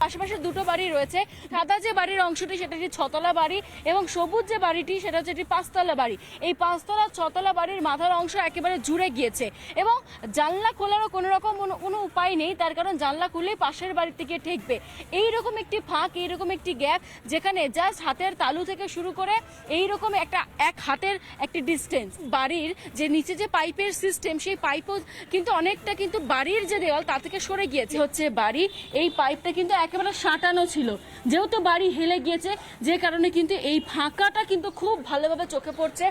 আশেপাশে দুটো বাড়ি রয়েছে। সাদা যে বাড়ির অংশটি, সেটা একটি ছতলা বাড়ি এবং সবুজ যে বাড়িটি, সেটা হচ্ছে একটি পাঁচতলা বাড়ি। এই পাঁচতলা, ছতলা বাড়ির মাথার অংশ একেবারে জুড়ে গিয়েছে এবং জানলা খোলারও কোনো রকম কোনো- উপায় নেই, তার কারণ জানলা খুললেই পাশের বাড়ি থেকে ঠেকবে। এইরকম একটি ফাঁক, এইরকম একটি গ্যাপ, যেখানে জাস্ট হাতের তালু থেকে শুরু করে এইরকম একটা এক হাতের একটি ডিস্টেন্স বাড়ির যে নিচে যে পাইপের সিস্টেম সেই পাইপও কিন্তু অনেকটা কিন্তু বাড়ির যে দেওয়াল তা থেকে সরে গিয়েছে। হচ্ছে বাড়ি, এই পাইপটা কিন্তু একেবারে সাঁটানো ছিল। যেহেতু বাড়ি হেলে গিয়েছে, যে কারণে কিন্তু এই ফাঁকাটা কিন্তু খুব ভালোভাবে চোখে পড়ছে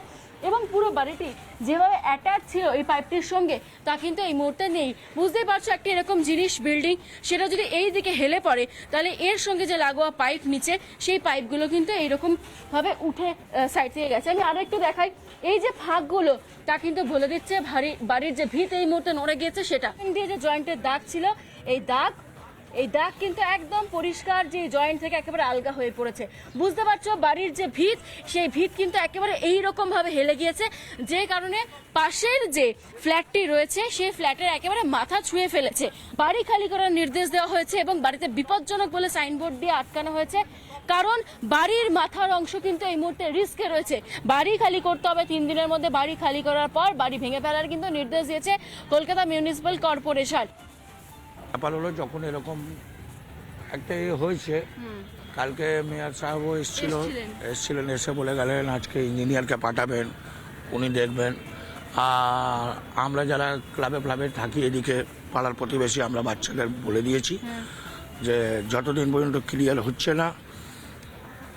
এবং পুরো বাড়িটি যেভাবে অ্যাটাচ ছিল এই পাইপটির সঙ্গে, তা কিন্তু এই মুহূর্তে নেই। বুঝতেই পারছ একটা এরকম জিনিস বিল্ডিং সেটা যদি এই দিকে হেলে পড়ে, তাহলে এর সঙ্গে যে লাগোয়া পাইপ নিচে, সেই পাইপগুলো কিন্তু এইরকম ভাবে উঠে সাইড থেকে গেছে। আমি আরও একটু দেখাই। এই যে ফাঁকগুলো, তা কিন্তু বলে দিচ্ছে ভারী বাড়ির যে ভিত এই মুহূর্তে নড়ে গিয়েছে, সেটা। দিয়ে যে জয়েন্টের দাগ ছিল, এই দাগ এই দাগ কিন্তু একদম পরিষ্কার যে জয়েন্ট থেকে একেবারে আলগা হয়ে পড়েছে। বুঝতে পারছ, বাড়ির যে ভিত, সেই ভিত কিন্তু একেবারে এই ভাবে হেলে গিয়েছে, যে কারণে পাশের যে ফ্ল্যাটটি রয়েছে, সেই ফ্ল্যাটের একেবারে মাথা ছুঁয়ে ফেলেছে। বাড়ি খালি করার নির্দেশ দেওয়া হয়েছে এবং বাড়িতে বিপজ্জনক বলে সাইনবোর্ড দিয়ে আটকানো হয়েছে। কারণ বাড়ির মাথার অংশ কিন্তু এই মুহূর্তে রিস্কে রয়েছে। বাড়ি খালি করতে হবে তিন দিনের মধ্যে, বাড়ি খালি করার পর বাড়ি ভেঙে ফেলার কিন্তু নির্দেশ দিয়েছে কলকাতা মিউনিসিপ্যাল কর্পোরেশন ব্যাপার হলো যখন এরকম একটা ইয়ে হয়েছে কালকে মেয়র সাহেবও এসেছিল এসেছিলেন। এসে বলে গেলেন আজকে ইঞ্জিনিয়ারকে পাঠাবেন উনি দেখবেন। আর আমরা যারা ক্লাবে ক্লাবে থাকি এদিকে পাড়ার প্রতিবেশী আমরা বাচ্চাদের বলে দিয়েছি যে যতদিন পর্যন্ত ক্লিয়ার হচ্ছে না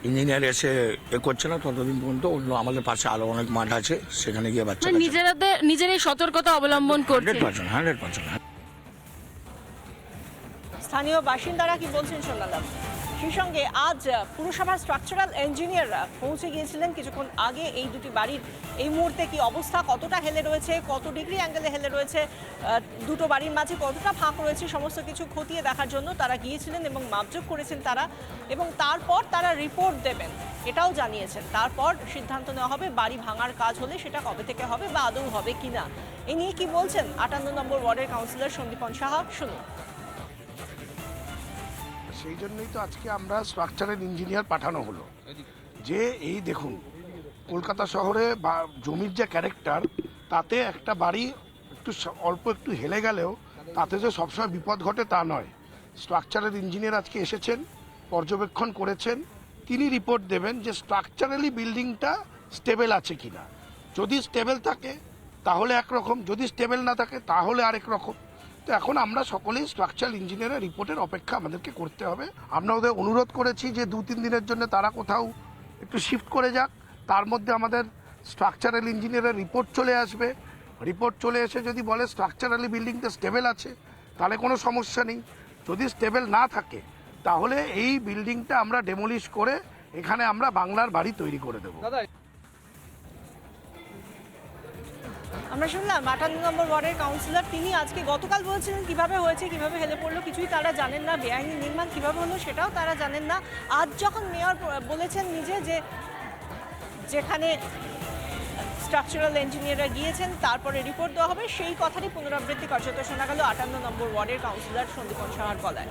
ইঞ্জিনিয়ার এসে এ করছে না ততদিন পর্যন্ত অন্য আমাদের পাশে আরও অনেক মাঠ আছে সেখানে গিয়ে বাচ্চা মানে নিজেরাদের নিজেরাই সতর্কতা অবলম্বন করছে। হান্ড্রেড পার্সেন্ট হান্ড্রেড পার্সেন্ট স্থানীয় বাসিন্দারা কি বলছেন শোনালাম। সেই সঙ্গে আজ পুরসভার স্ট্রাকচারাল ইঞ্জিনিয়াররা পৌঁছে গিয়েছিলেন কিছুক্ষণ আগে এই দুটি বাড়ির। এই মুহূর্তে কি অবস্থা কতটা হেলে রয়েছে, কত ডিগ্রি অ্যাঙ্গেলে হেলে রয়েছে দুটো বাড়ির মাঝে কতটা ফাঁক রয়েছে, সমস্ত কিছু খতিয়ে দেখার জন্য তারা গিয়েছিলেন এবং মাপজোক করেছেন তারা এবং তারপর তারা রিপোর্ট দেবেন, এটাও জানিয়েছেন। তারপর সিদ্ধান্ত নেওয়া হবে বাড়ি ভাঙার কাজ হলে সেটা কবে থেকে হবে বা আদৌ হবে কিনা। এ নিয়ে কি বলছেন আটান্ন নম্বর ওয়ার্ডের কাউন্সিলর সন্দীপন সাহা, শুনুন। সেই জন্যই তো আজকে আমরা স্ট্রাকচারের ইঞ্জিনিয়ার পাঠানো হলো। যে এই দেখুন, কলকাতা শহরে বা জমির যে ক্যারেক্টার তাতে একটা বাড়ি একটু অল্প একটু হেলে গেলেও তাতে যে সবসময় বিপদ ঘটে তা নয়। স্ট্রাকচারাল ইঞ্জিনিয়ার আজকে এসেছেন, পর্যবেক্ষণ করেছেন, তিনি রিপোর্ট দেবেন যে স্ট্রাকচারালি বিল্ডিংটা স্টেবল আছে কি না যদি স্টেবল থাকে, তাহলে একরকম, যদি স্টেবল না থাকে, তাহলে আরেক রকম। তো এখন আমরা সকলেই স্ট্রাকচারাল ইঞ্জিনিয়ারের রিপোর্টের অপেক্ষা আমাদেরকে করতে হবে। আমরা ওদের অনুরোধ করেছি যে দু, তিন দিনের জন্য তারা কোথাও একটু শিফট করে যাক। তার মধ্যে আমাদের স্ট্রাকচারাল ইঞ্জিনিয়ারের রিপোর্ট চলে আসবে। রিপোর্ট চলে এসে যদি বলে স্ট্রাকচারালি বিল্ডিংটা স্টেবেল আছে, তাহলে কোনো সমস্যা নেই। যদি স্টেবেল না থাকে, তাহলে এই বিল্ডিংটা আমরা ডেমোলিশ করে এখানে আমরা বাংলার বাড়ি তৈরি করে দেবো। আমরা শুনলাম আটান্ন নম্বর ওয়ার্ডের কাউন্সিলর, তিনি আজকে গতকাল বলছিলেন কীভাবে হয়েছে, কীভাবে হেলে পড়ল, কিছুই তারা জানেন না, বেআইনি নির্মাণ কীভাবে হলো সেটাও তারা জানেন না। আজ যখন মেয়র বলেছেন নিজে যে যেখানে স্ট্রাকচারাল ইঞ্জিনিয়াররা গিয়েছেন, তারপরে রিপোর্ট দেওয়া হবে, সেই কথারই পুনরাবৃত্তি কার্যত শোনা গেল আটান্ন নম্বর ওয়ার্ডের কাউন্সিলর সন্দীপন সাহার গলায়।